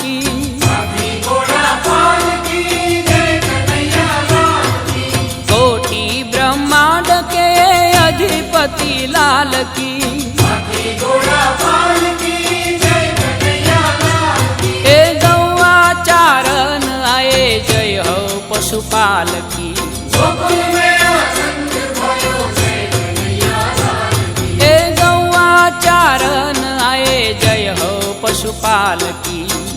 की। ब्रह्मांड के अधिपति लाल की। ए गौआ चारण आए, जय हो पशुपाल की। ए गौआ चारण आए, जय हो पशुपाल की।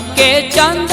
के चंद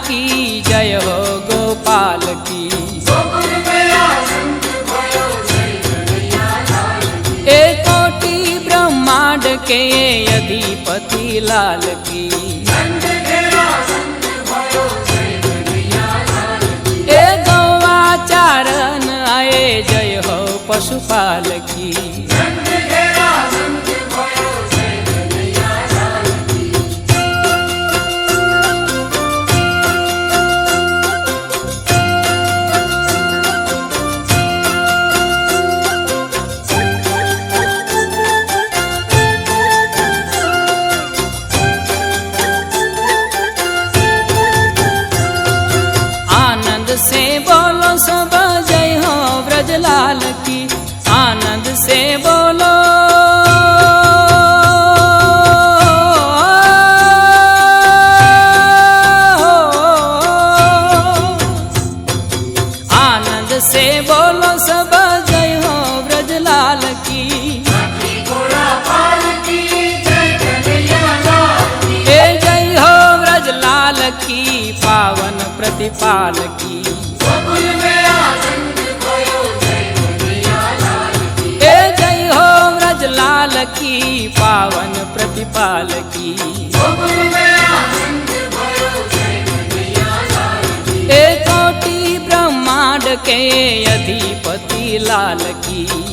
કી જય હો ગોપાલ કી એ કોટી બ્રહ્માંડ કે અધિપતિ લાલ કી એ ગોવા ચારણ આયે જય હો પશુપાલ કી the same boy. લાલ કી એ જય હો વ્રજ લાલ કી પાવન પ્રતિપાલ કી એ કોટી બ્રહ્માંડ કે અધિપતિ લાલ કી